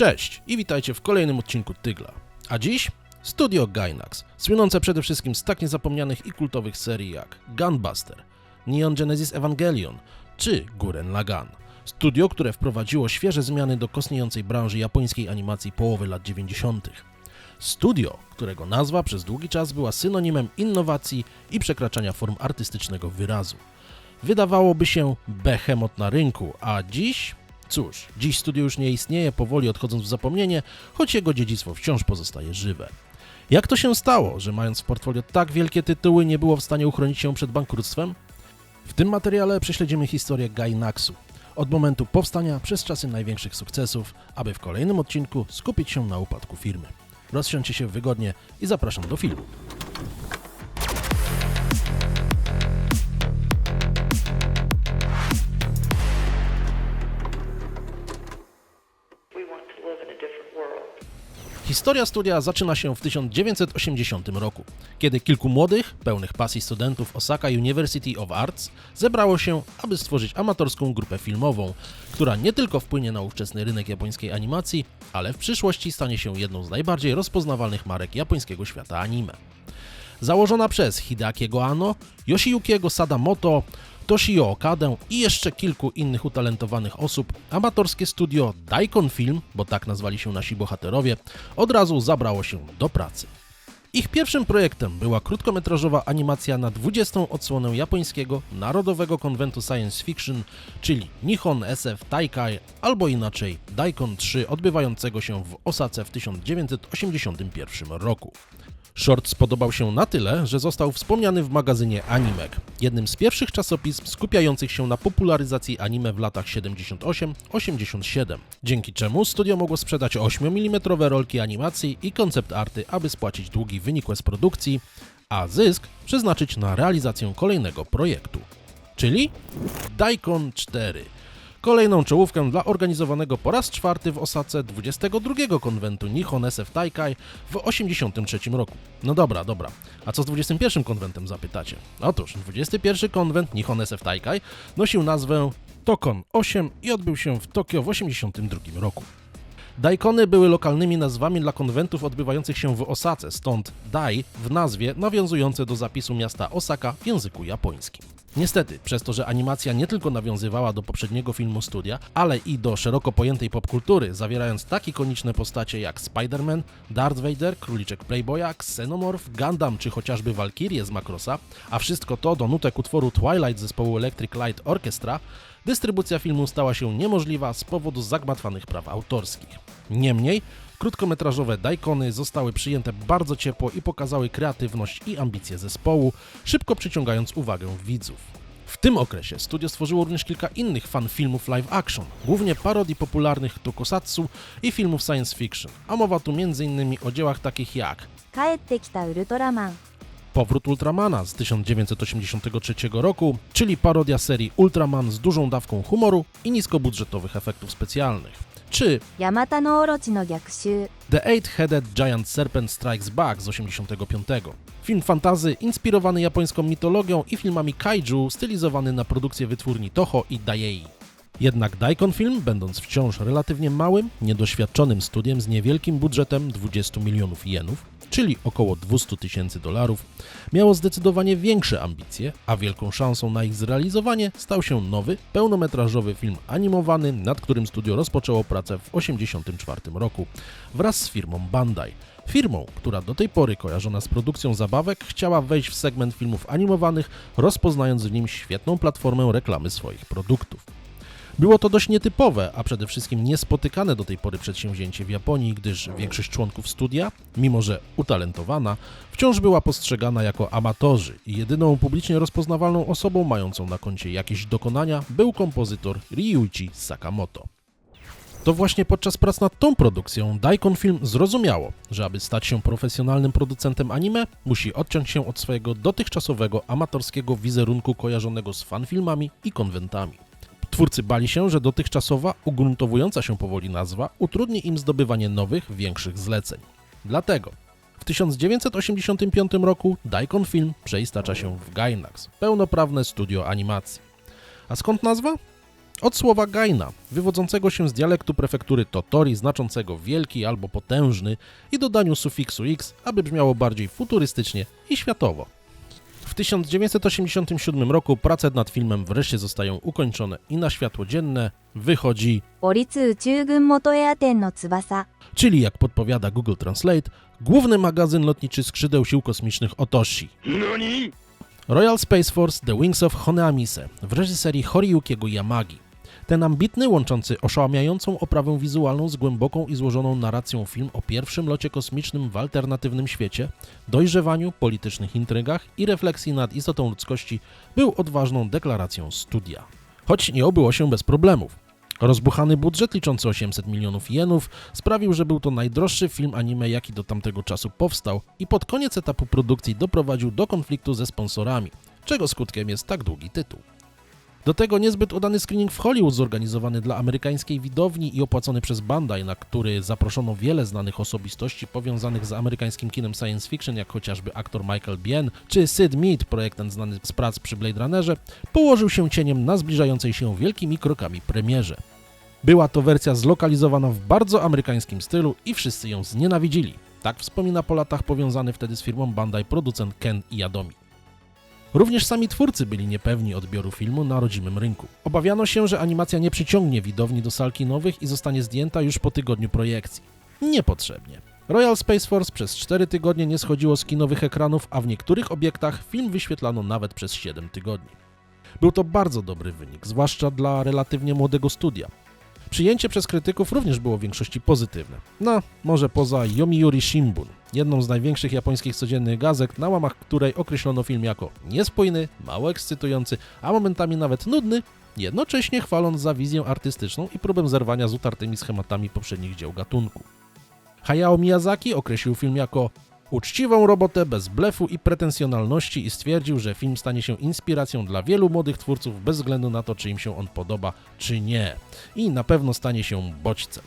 Cześć i witajcie w kolejnym odcinku Tygla. A dziś Studio Gainax, słynące przede wszystkim z tak niezapomnianych i kultowych serii jak Gunbuster, Neon Genesis Evangelion czy Guren Lagann. Studio, które wprowadziło świeże zmiany do kosniejącej branży japońskiej animacji połowy lat 90. Studio, którego nazwa przez długi czas była synonimem innowacji i przekraczania form artystycznego wyrazu. Wydawałoby się behemoth na rynku, a dziś Cóż, dziś studio już nie istnieje, powoli odchodząc w zapomnienie, choć jego dziedzictwo wciąż pozostaje żywe. Jak to się stało, że mając w portfolio tak wielkie tytuły, nie było w stanie uchronić się przed bankructwem? W tym materiale prześledzimy historię Gainaxu, od momentu powstania przez czasy największych sukcesów, aby w kolejnym odcinku skupić się na upadku firmy. Rozsiądźcie się wygodnie i zapraszam do filmu. Historia studia zaczyna się w 1980 roku, kiedy kilku młodych, pełnych pasji studentów Osaka University of Arts zebrało się, aby stworzyć amatorską grupę filmową, która nie tylko wpłynie na ówczesny rynek japońskiej animacji, ale w przyszłości stanie się jedną z najbardziej rozpoznawalnych marek japońskiego świata anime. Założona przez Hideakiego Anno, Yoshiyukiego Sadamoto, Toshio Okadę i jeszcze kilku innych utalentowanych osób, amatorskie studio Daikon Film, bo tak nazwali się nasi bohaterowie, od razu zabrało się do pracy. Ich pierwszym projektem była krótkometrażowa animacja na 20. odsłonę japońskiego Narodowego Konwentu Science Fiction, czyli Nihon SF Taikai, albo inaczej Daikon 3, odbywającego się w Osace w 1981 roku. Short spodobał się na tyle, że został wspomniany w magazynie Animek, jednym z pierwszych czasopism skupiających się na popularyzacji anime w latach 78-87, dzięki czemu studio mogło sprzedać 8 mm rolki animacji i koncept arty, aby spłacić długi wynikłe z produkcji, a zysk przeznaczyć na realizację kolejnego projektu, czyli Daikon 4. Kolejną czołówkę dla organizowanego po raz czwarty w Osace 22 konwentu Nihon SF Taikai w 1983 roku. No dobra, dobra. A co z 21 konwentem zapytacie? Otóż 21 konwent Nihon SF Taikai nosił nazwę Tokon 8 i odbył się w Tokio w 1982 roku. Daikony były lokalnymi nazwami dla konwentów odbywających się w Osace, stąd Dai w nazwie nawiązujące do zapisu miasta Osaka w języku japońskim. Niestety, przez to, że animacja nie tylko nawiązywała do poprzedniego filmu studia, ale i do szeroko pojętej popkultury, zawierając tak ikoniczne postacie jak Spider-Man, Darth Vader, Króliczek Playboya, Xenomorph, Gundam czy chociażby Valkyrie z Macrossa, a wszystko to do nutek utworu Twilight zespołu Electric Light Orchestra, dystrybucja filmu stała się niemożliwa z powodu zagmatwanych praw autorskich. Niemniej, Krótkometrażowe Daikony zostały przyjęte bardzo ciepło i pokazały kreatywność i ambicje zespołu, szybko przyciągając uwagę widzów. W tym okresie studio stworzyło również kilka innych fan filmów live action, głównie parodii popularnych tokusatsu i filmów science fiction, a mowa tu m.in. o dziełach takich jak Powrót Ultramana z 1983 roku, czyli parodia serii Ultraman z dużą dawką humoru i niskobudżetowych efektów specjalnych czy The Eight-Headed Giant Serpent Strikes Back z 85. Film fantazy inspirowany japońską mitologią i filmami kaiju, stylizowany na produkcję wytwórni Toho i Daiei. Jednak Daikon Film, będąc wciąż relatywnie małym, niedoświadczonym studiem z niewielkim budżetem 20 milionów jenów, czyli około 200 tysięcy dolarów, miało zdecydowanie większe ambicje, a wielką szansą na ich zrealizowanie stał się nowy, pełnometrażowy film animowany, nad którym studio rozpoczęło pracę w 1984 roku wraz z firmą Bandai. Firmą, która do tej pory kojarzona z produkcją zabawek, chciała wejść w segment filmów animowanych, rozpoznając w nim świetną platformę reklamy swoich produktów. Było to dość nietypowe, a przede wszystkim niespotykane do tej pory przedsięwzięcie w Japonii, gdyż większość członków studia, mimo że utalentowana, wciąż była postrzegana jako amatorzy i jedyną publicznie rozpoznawalną osobą mającą na koncie jakieś dokonania był kompozytor Ryuichi Sakamoto. To właśnie podczas prac nad tą produkcją Daikon Film zrozumiało, że aby stać się profesjonalnym producentem anime, musi odciąć się od swojego dotychczasowego amatorskiego wizerunku kojarzonego z fanfilmami i konwentami. Twórcy bali się, że dotychczasowa, ugruntowująca się powoli nazwa utrudni im zdobywanie nowych, większych zleceń. Dlatego w 1985 roku Daikon Film przeistacza się w Gainax, pełnoprawne studio animacji. A skąd nazwa? Od słowa gaina, wywodzącego się z dialektu prefektury Totori, znaczącego wielki albo potężny i dodaniu sufiksu x, aby brzmiało bardziej futurystycznie i światowo. W 1987 roku prace nad filmem wreszcie zostają ukończone i na światło dzienne wychodzi Czyli jak podpowiada Google Translate, główny magazyn lotniczy skrzydeł sił kosmicznych Otoshi. Royal Space Force The Wings of Honeamise w reżyserii Horiyukiego Yamagi. Ten ambitny, łączący oszałamiającą oprawę wizualną z głęboką i złożoną narracją film o pierwszym locie kosmicznym w alternatywnym świecie, dojrzewaniu, politycznych intrygach i refleksji nad istotą ludzkości był odważną deklaracją studia. Choć nie obyło się bez problemów. Rozbuchany budżet liczący 800 milionów jenów sprawił, że był to najdroższy film anime, jaki do tamtego czasu powstał i pod koniec etapu produkcji doprowadził do konfliktu ze sponsorami, czego skutkiem jest tak długi tytuł. Do tego niezbyt udany screening w Hollywood zorganizowany dla amerykańskiej widowni i opłacony przez Bandai, na który zaproszono wiele znanych osobistości powiązanych z amerykańskim kinem science fiction, jak chociażby aktor Michael Biehn czy Sid Mead, projektant znany z prac przy Blade Runnerze, położył się cieniem na zbliżającej się wielkimi krokami premierze. Była to wersja zlokalizowana w bardzo amerykańskim stylu i wszyscy ją znienawidzili. Tak wspomina po latach powiązany wtedy z firmą Bandai producent Ken Iadomi. Również sami twórcy byli niepewni odbioru filmu na rodzimym rynku. Obawiano się, że animacja nie przyciągnie widowni do sal kinowych i zostanie zdjęta już po tygodniu projekcji. Niepotrzebnie. Royal Space Force przez 4 tygodnie nie schodziło z kinowych ekranów, a w niektórych obiektach film wyświetlano nawet przez 7 tygodni. Był to bardzo dobry wynik, zwłaszcza dla relatywnie młodego studia. Przyjęcie przez krytyków również było w większości pozytywne. No, może poza Yomiuri Shimbun, jedną z największych japońskich codziennych gazet, na łamach której określono film jako niespójny, mało ekscytujący, a momentami nawet nudny, jednocześnie chwaląc za wizję artystyczną i próbę zerwania z utartymi schematami poprzednich dzieł gatunku. Hayao Miyazaki określił film jako uczciwą robotę bez blefu i pretensjonalności i stwierdził, że film stanie się inspiracją dla wielu młodych twórców bez względu na to, czy im się on podoba, czy nie. I na pewno stanie się bodźcem.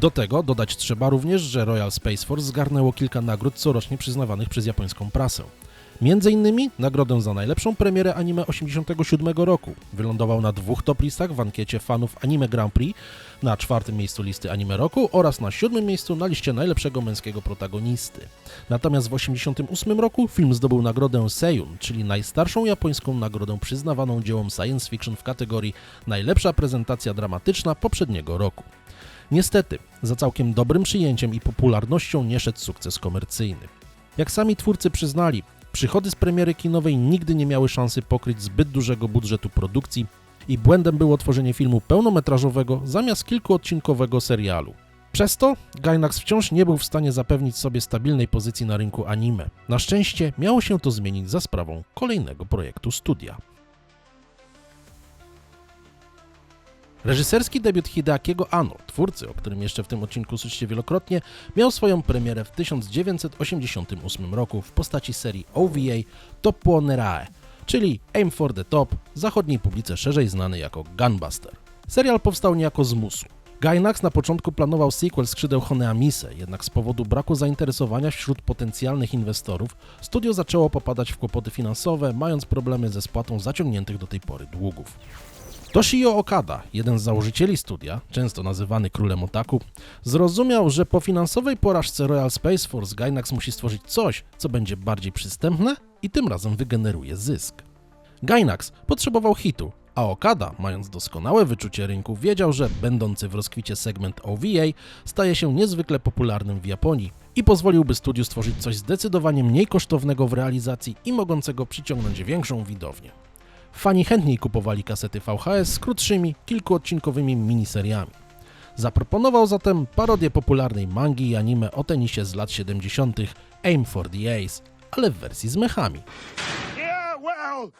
Do tego dodać trzeba również, że Royal Space Force zgarnęło kilka nagród corocznie przyznawanych przez japońską prasę. Między innymi nagrodę za najlepszą premierę anime 87 roku. Wylądował na dwóch top listach w ankiecie fanów Anime Grand Prix, na czwartym miejscu listy anime roku oraz na siódmym miejscu na liście najlepszego męskiego protagonisty. Natomiast w 88 roku film zdobył nagrodę Seiyun, czyli najstarszą japońską nagrodę przyznawaną dziełom science fiction w kategorii najlepsza prezentacja dramatyczna poprzedniego roku. Niestety, za całkiem dobrym przyjęciem i popularnością nie szedł sukces komercyjny. Jak sami twórcy przyznali, przychody z premiery kinowej nigdy nie miały szansy pokryć zbyt dużego budżetu produkcji i błędem było tworzenie filmu pełnometrażowego zamiast kilkuodcinkowego serialu. Przez to Gainax wciąż nie był w stanie zapewnić sobie stabilnej pozycji na rynku anime. Na szczęście miało się to zmienić za sprawą kolejnego projektu studia. Reżyserski debiut Hideakiego Anno, twórcy, o którym jeszcze w tym odcinku słyszycie wielokrotnie, miał swoją premierę w 1988 roku w postaci serii OVA Toppo Nerae, czyli Aim for the Top, zachodniej publice szerzej znany jako Gunbuster. Serial powstał niejako z musu. Gainax na początku planował sequel skrzydeł Honeamise, jednak z powodu braku zainteresowania wśród potencjalnych inwestorów, studio zaczęło popadać w kłopoty finansowe, mając problemy ze spłatą zaciągniętych do tej pory długów. Toshio Okada, jeden z założycieli studia, często nazywany królem otaku, zrozumiał, że po finansowej porażce Royal Space Force Gainax musi stworzyć coś, co będzie bardziej przystępne i tym razem wygeneruje zysk. Gainax potrzebował hitu, a Okada, mając doskonałe wyczucie rynku, wiedział, że będący w rozkwicie segment OVA staje się niezwykle popularnym w Japonii i pozwoliłby studiu stworzyć coś zdecydowanie mniej kosztownego w realizacji i mogącego przyciągnąć większą widownię. Fani chętniej kupowali kasety VHS z krótszymi, kilkuodcinkowymi miniseriami. Zaproponował zatem parodię popularnej mangi i anime o tenisie z lat 70. Aim for the Ace, ale w wersji z mechami. Yeah, well,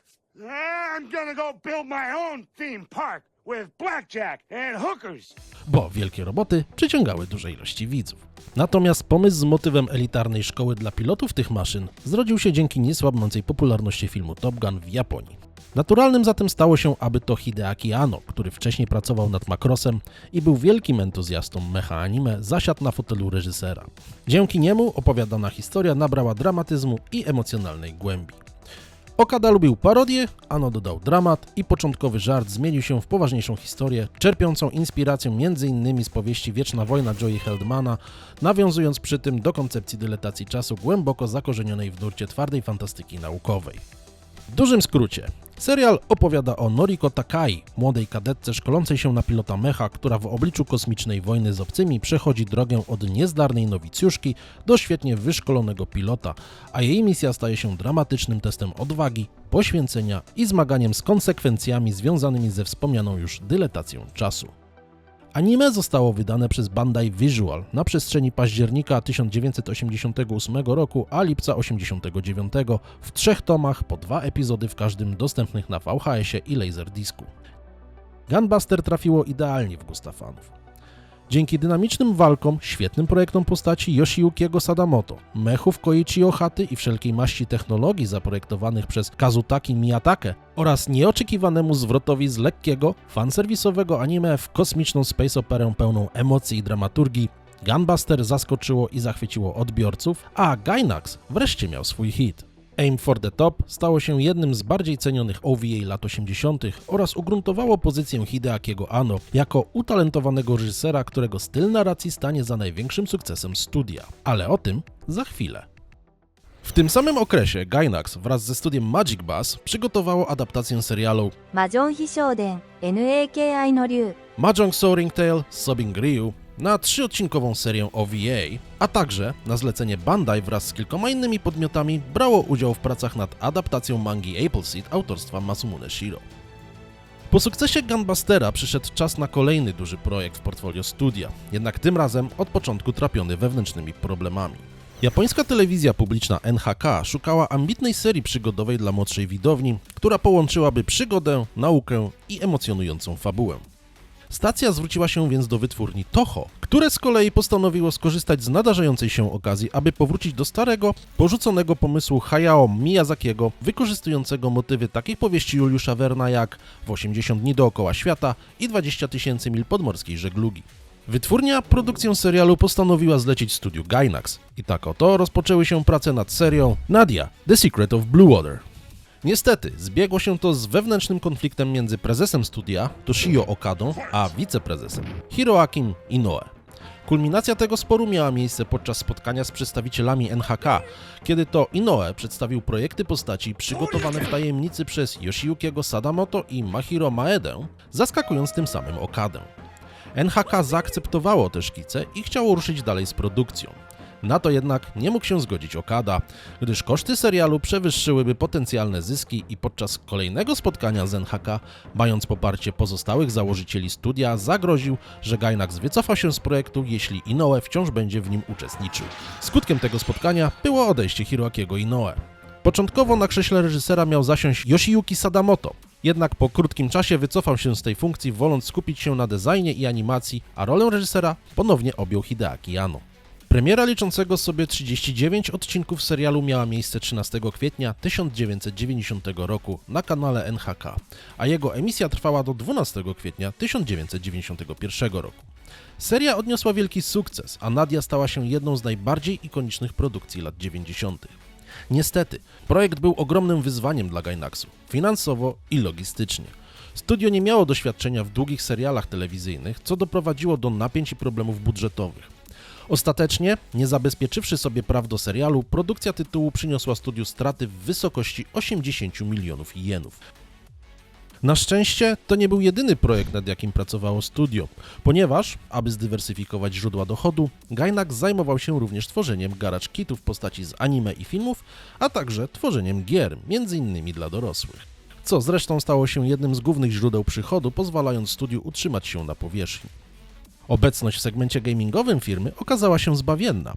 I'm gonna go build my own theme park with blackjack and hookers. bo wielkie roboty przyciągały duże ilości widzów. Natomiast pomysł z motywem elitarnej szkoły dla pilotów tych maszyn zrodził się dzięki niesłabnącej popularności filmu Top Gun w Japonii. Naturalnym zatem stało się, aby to Hideaki Anno, który wcześniej pracował nad Makrosem i był wielkim entuzjastą mecha anime, zasiadł na fotelu reżysera. Dzięki niemu opowiadana historia nabrała dramatyzmu i emocjonalnej głębi. Okada lubił parodię, Ano dodał dramat i początkowy żart zmienił się w poważniejszą historię, czerpiącą inspirację m.in. z powieści Wieczna Wojna Joey Heldmana, nawiązując przy tym do koncepcji dyletacji czasu głęboko zakorzenionej w nurcie twardej fantastyki naukowej. W dużym skrócie, serial opowiada o Noriko Takai, młodej kadetce szkolącej się na pilota mecha, która w obliczu kosmicznej wojny z obcymi przechodzi drogę od niezdarnej nowicjuszki do świetnie wyszkolonego pilota, a jej misja staje się dramatycznym testem odwagi, poświęcenia i zmaganiem z konsekwencjami związanymi ze wspomnianą już dyletacją czasu. Anime zostało wydane przez Bandai Visual na przestrzeni października 1988 roku a lipca 1989 w trzech tomach po dwa epizody w każdym dostępnych na VHS-ie i Laserdiscu. Gunbuster trafiło idealnie w gusta fanów. Dzięki dynamicznym walkom, świetnym projektom postaci Yoshiyukiego Sadamoto, mechów Koichi Ohaty i wszelkiej maści technologii zaprojektowanych przez Kazutaki Miyatake oraz nieoczekiwanemu zwrotowi z lekkiego, fanserwisowego anime w kosmiczną space operę pełną emocji i dramaturgii, Gunbuster zaskoczyło i zachwyciło odbiorców, a Gainax wreszcie miał swój hit. Aim for the Top stało się jednym z bardziej cenionych OVA lat 80. oraz ugruntowało pozycję Hideakiego Anno jako utalentowanego reżysera, którego styl narracji stanie za największym sukcesem studia. Ale o tym za chwilę. W tym samym okresie Gainax wraz ze studiem Magic Bus przygotowało adaptację serialu Mahjong Hishouden, NAKI no Ryu, Mahjong Soaring Tale, Sobbing Ryu na trzyodcinkową serię OVA, a także na zlecenie Bandai wraz z kilkoma innymi podmiotami brało udział w pracach nad adaptacją mangi Appleseed autorstwa Masumune Shiro. Po sukcesie Gunbustera przyszedł czas na kolejny duży projekt w portfolio studia, jednak tym razem od początku trapiony wewnętrznymi problemami. Japońska telewizja publiczna NHK szukała ambitnej serii przygodowej dla młodszej widowni, która połączyłaby przygodę, naukę i emocjonującą fabułę. Stacja zwróciła się więc do wytwórni Toho, które z kolei postanowiło skorzystać z nadarzającej się okazji, aby powrócić do starego, porzuconego pomysłu Hayao Miyazakiego, wykorzystującego motywy takich powieści Juliusza Werna jak W 80 dni dookoła świata i 20 tysięcy mil podmorskiej żeglugi. Wytwórnia produkcję serialu postanowiła zlecić studiu Gainax i tak oto rozpoczęły się prace nad serią Nadia – The Secret of Blue Water. Niestety, zbiegło się to z wewnętrznym konfliktem między prezesem studia, Toshio Okadą, a wiceprezesem, Hiroakim Inoue. Kulminacja tego sporu miała miejsce podczas spotkania z przedstawicielami NHK, kiedy to Inoue przedstawił projekty postaci przygotowane w tajemnicy przez Yoshiyukiego Sadamoto i Mahiro Maedę, zaskakując tym samym Okadę. NHK zaakceptowało te szkice i chciało ruszyć dalej z produkcją. Na to jednak nie mógł się zgodzić Okada, gdyż koszty serialu przewyższyłyby potencjalne zyski i podczas kolejnego spotkania z NHK, mając poparcie pozostałych założycieli studia, zagroził, że Gainax wycofa się z projektu, jeśli Inoue wciąż będzie w nim uczestniczył. Skutkiem tego spotkania było odejście Hiroakiego Inoue. Początkowo na krześle reżysera miał zasiąść Yoshiyuki Sadamoto, jednak po krótkim czasie wycofał się z tej funkcji, woląc skupić się na designie i animacji, a rolę reżysera ponownie objął Hideaki Yano. Premiera liczącego sobie 39 odcinków serialu miała miejsce 13 kwietnia 1990 roku na kanale NHK, a jego emisja trwała do 12 kwietnia 1991 roku. Seria odniosła wielki sukces, a Nadia stała się jedną z najbardziej ikonicznych produkcji lat 90. Niestety, projekt był ogromnym wyzwaniem dla Gainaxu, finansowo i logistycznie. Studio nie miało doświadczenia w długich serialach telewizyjnych, co doprowadziło do napięć i problemów budżetowych. Ostatecznie, nie zabezpieczywszy sobie praw do serialu, produkcja tytułu przyniosła studiu straty w wysokości 80 milionów jenów. Na szczęście to nie był jedyny projekt, nad jakim pracowało studio, ponieważ, aby zdywersyfikować źródła dochodu, Gainax zajmował się również tworzeniem garage kitów w postaci z anime i filmów, a także tworzeniem gier, m.in. dla dorosłych. Co zresztą stało się jednym z głównych źródeł przychodu, pozwalając studiu utrzymać się na powierzchni. Obecność w segmencie gamingowym firmy okazała się zbawienna.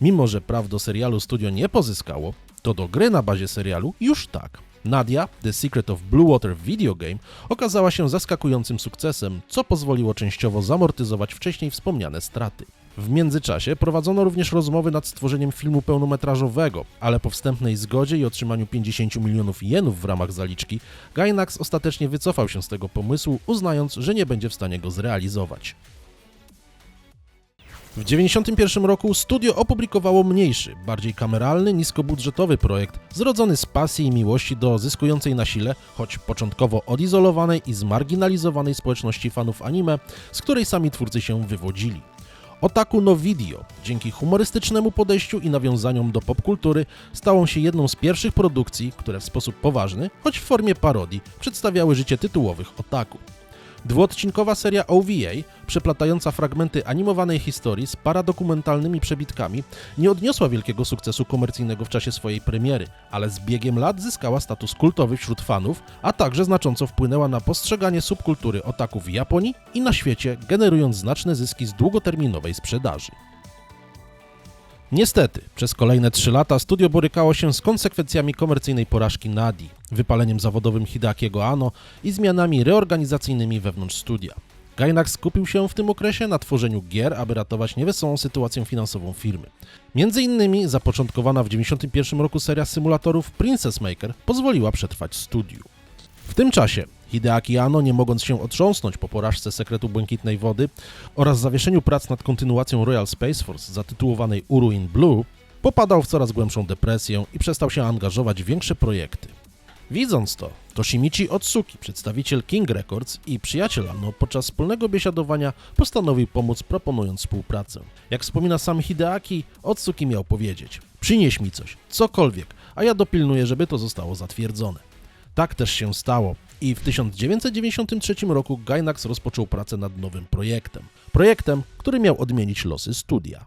Mimo, że praw do serialu studio nie pozyskało, to do gry na bazie serialu już tak. Nadia, The Secret of Blue Water Video Game okazała się zaskakującym sukcesem, co pozwoliło częściowo zamortyzować wcześniej wspomniane straty. W międzyczasie prowadzono również rozmowy nad stworzeniem filmu pełnometrażowego, ale po wstępnej zgodzie i otrzymaniu 50 milionów jenów w ramach zaliczki, Gainax ostatecznie wycofał się z tego pomysłu, uznając, że nie będzie w stanie go zrealizować. W 1991 roku studio opublikowało mniejszy, bardziej kameralny, niskobudżetowy projekt, zrodzony z pasji i miłości do zyskującej na sile, choć początkowo odizolowanej i zmarginalizowanej społeczności fanów anime, z której sami twórcy się wywodzili. Otaku no Video, dzięki humorystycznemu podejściu i nawiązaniom do popkultury, stałą się jedną z pierwszych produkcji, które w sposób poważny, choć w formie parodii, przedstawiały życie tytułowych otaku. Dwuodcinkowa seria OVA, przeplatająca fragmenty animowanej historii z paradokumentalnymi przebitkami, nie odniosła wielkiego sukcesu komercyjnego w czasie swojej premiery, ale z biegiem lat zyskała status kultowy wśród fanów, a także znacząco wpłynęła na postrzeganie subkultury otaku w Japonii i na świecie, generując znaczne zyski z długoterminowej sprzedaży. Niestety, przez kolejne trzy lata studio borykało się z konsekwencjami komercyjnej porażki Nadi, wypaleniem zawodowym Hideakiego Ano i zmianami reorganizacyjnymi wewnątrz studia. Gainax skupił się w tym okresie na tworzeniu gier, aby ratować niewesołą sytuację finansową firmy. Między innymi zapoczątkowana w 1991 roku seria symulatorów Princess Maker pozwoliła przetrwać studiu. W tym czasie Hideaki Anno, nie mogąc się otrząsnąć po porażce sekretu Błękitnej Wody oraz zawieszeniu prac nad kontynuacją Royal Space Force zatytułowanej Uru in Blue, popadał w coraz głębszą depresję i przestał się angażować w większe projekty. Widząc to, Toshimichi Otsuki, przedstawiciel King Records i przyjaciel Anno, podczas wspólnego biesiadowania postanowił pomóc proponując współpracę. Jak wspomina sam Hideaki, Otsuki miał powiedzieć Przynieś mi coś, cokolwiek, a ja dopilnuję, żeby to zostało zatwierdzone. Tak też się stało i w 1993 roku Gainax rozpoczął pracę nad nowym projektem. Projektem, który miał odmienić losy studia.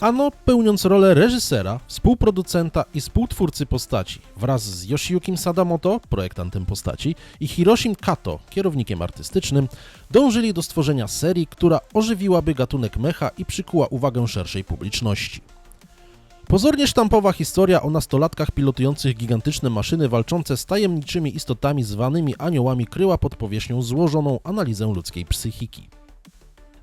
Ano, pełniąc rolę reżysera, współproducenta i współtwórcy postaci, wraz z Yoshiyukim Sadamoto, projektantem postaci, i Hiroshim Kato, kierownikiem artystycznym, dążyli do stworzenia serii, która ożywiłaby gatunek mecha i przykuła uwagę szerszej publiczności. Pozornie sztampowa historia o nastolatkach pilotujących gigantyczne maszyny walczące z tajemniczymi istotami zwanymi aniołami kryła pod powierzchnią złożoną analizę ludzkiej psychiki.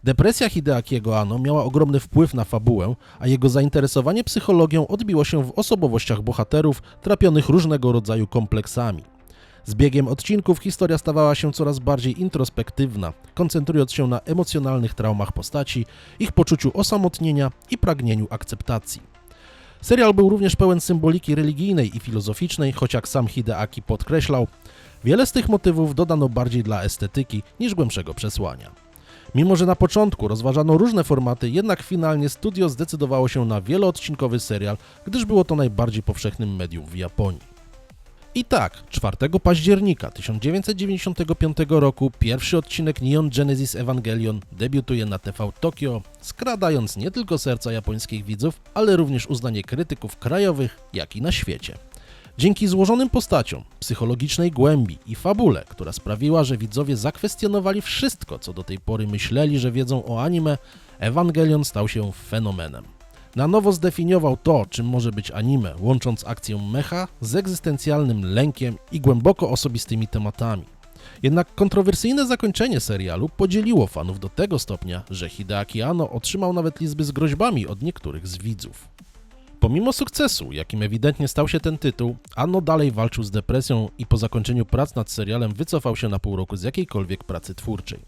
Depresja Hideakiego Anno miała ogromny wpływ na fabułę, a jego zainteresowanie psychologią odbiło się w osobowościach bohaterów trapionych różnego rodzaju kompleksami. Z biegiem odcinków historia stawała się coraz bardziej introspektywna, koncentrując się na emocjonalnych traumach postaci, ich poczuciu osamotnienia i pragnieniu akceptacji. Serial był również pełen symboliki religijnej i filozoficznej, choć jak sam Hideaki podkreślał, wiele z tych motywów dodano bardziej dla estetyki niż głębszego przesłania. Mimo, że na początku rozważano różne formaty, jednak finalnie studio zdecydowało się na wieloodcinkowy serial, gdyż było to najbardziej powszechnym medium w Japonii. I tak, 4 października 1995 roku pierwszy odcinek Neon Genesis Evangelion debiutuje na TV Tokio, skradając nie tylko serca japońskich widzów, ale również uznanie krytyków krajowych, jak i na świecie. Dzięki złożonym postaciom, psychologicznej głębi i fabule, która sprawiła, że widzowie zakwestionowali wszystko, co do tej pory myśleli, że wiedzą o anime, Evangelion stał się fenomenem. Na nowo zdefiniował to, czym może być anime, łącząc akcję mecha z egzystencjalnym lękiem i głęboko osobistymi tematami. Jednak kontrowersyjne zakończenie serialu podzieliło fanów do tego stopnia, że Hideaki Anno otrzymał nawet lizby z groźbami od niektórych z widzów. Pomimo sukcesu, jakim ewidentnie stał się ten tytuł, Anno dalej walczył z depresją i po zakończeniu prac nad serialem wycofał się na pół roku z jakiejkolwiek pracy twórczej.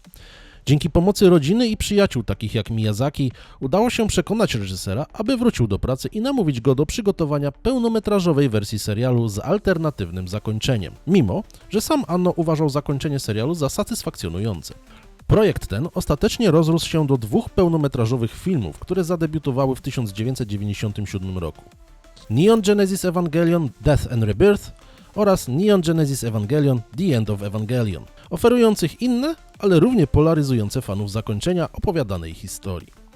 Dzięki pomocy rodziny i przyjaciół takich jak Miyazaki udało się przekonać reżysera, aby wrócił do pracy i namówić go do przygotowania pełnometrażowej wersji serialu z alternatywnym zakończeniem, mimo że sam Anno uważał zakończenie serialu za satysfakcjonujące. Projekt ten ostatecznie rozrósł się do dwóch pełnometrażowych filmów, które zadebiutowały w 1997 roku. Neon Genesis Evangelion Death and Rebirth oraz Neon Genesis Evangelion The End of Evangelion, oferujących inne, ale równie polaryzujące fanów zakończenia opowiadanej historii.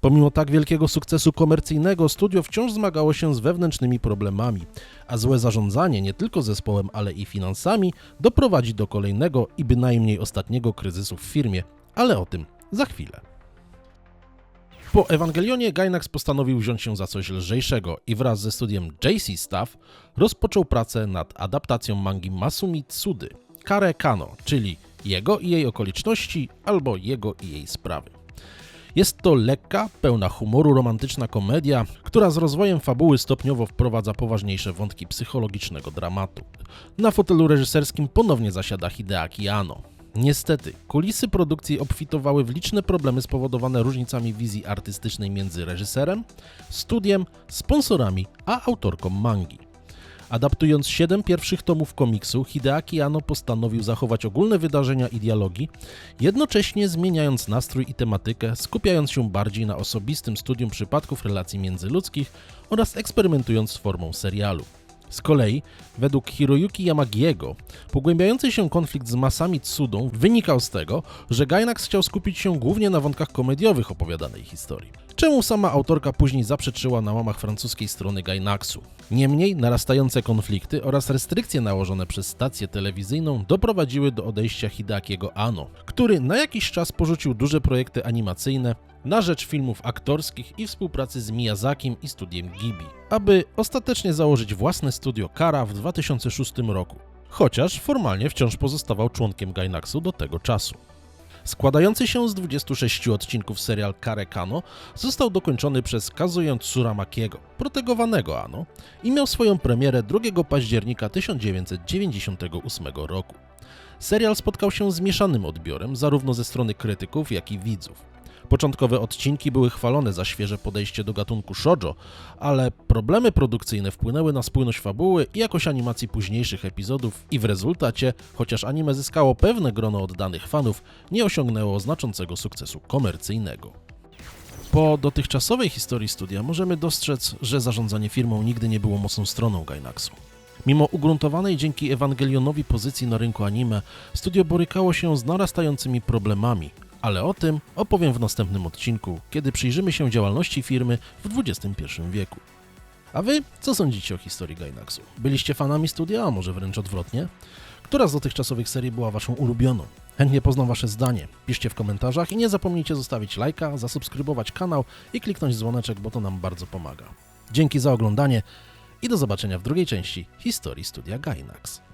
Pomimo tak wielkiego sukcesu komercyjnego, studio wciąż zmagało się z wewnętrznymi problemami, a złe zarządzanie nie tylko zespołem, ale i finansami doprowadzi do kolejnego i bynajmniej ostatniego kryzysu w firmie, ale o tym za chwilę. Po Ewangelionie Gainax postanowił wziąć się za coś lżejszego i wraz ze studiem JC Staff rozpoczął pracę nad adaptacją mangi Masumi Tsudy, Kare Kano, czyli jego i jej okoliczności albo jego i jej sprawy. Jest to lekka, pełna humoru romantyczna komedia, która z rozwojem fabuły stopniowo wprowadza poważniejsze wątki psychologicznego dramatu. Na fotelu reżyserskim ponownie zasiada Hideaki Anno. Niestety, kulisy produkcji obfitowały w liczne problemy spowodowane różnicami wizji artystycznej między reżyserem, studiem, sponsorami a autorką mangi. Adaptując siedem pierwszych tomów komiksu, Hideaki Anno postanowił zachować ogólne wydarzenia i dialogi, jednocześnie zmieniając nastrój i tematykę, skupiając się bardziej na osobistym studium przypadków relacji międzyludzkich oraz eksperymentując z formą serialu. Z kolei, według Hiroyuki Yamagiego, pogłębiający się konflikt z Masami Tsudą wynikał z tego, że Gainax chciał skupić się głównie na wątkach komediowych opowiadanej historii. Czemu sama autorka później zaprzeczyła na łamach francuskiej strony Gainaxu. Niemniej narastające konflikty oraz restrykcje nałożone przez stację telewizyjną doprowadziły do odejścia Hideakiego Anno, który na jakiś czas porzucił duże projekty animacyjne na rzecz filmów aktorskich i współpracy z Miyazakim i studiem Ghibli, aby ostatecznie założyć własne studio Kara w 2006 roku, chociaż formalnie wciąż pozostawał członkiem Gainaxu do tego czasu. Składający się z 26 odcinków serial Kare Kano został dokończony przez Kazuję Tsuramakiego, protegowanego Ano, i miał swoją premierę 2 października 1998 roku. Serial spotkał się z mieszanym odbiorem zarówno ze strony krytyków, jak i widzów. Początkowe odcinki były chwalone za świeże podejście do gatunku shoujo, ale problemy produkcyjne wpłynęły na spójność fabuły i jakość animacji późniejszych epizodów i w rezultacie, chociaż anime zyskało pewne grono oddanych fanów, nie osiągnęło znaczącego sukcesu komercyjnego. Po dotychczasowej historii studia możemy dostrzec, że zarządzanie firmą nigdy nie było mocną stroną Gainaxu. Mimo ugruntowanej dzięki Ewangelionowi pozycji na rynku anime, studio borykało się z narastającymi problemami, ale o tym opowiem w następnym odcinku, kiedy przyjrzymy się działalności firmy w XXI wieku. A wy, co sądzicie o historii Gainaxu? Byliście fanami studia, a może wręcz odwrotnie? Która z dotychczasowych serii była waszą ulubioną? Chętnie poznam wasze zdanie. Piszcie w komentarzach i nie zapomnijcie zostawić lajka, zasubskrybować kanał i kliknąć dzwoneczek, bo to nam bardzo pomaga. Dzięki za oglądanie i do zobaczenia w drugiej części historii studia Gainax.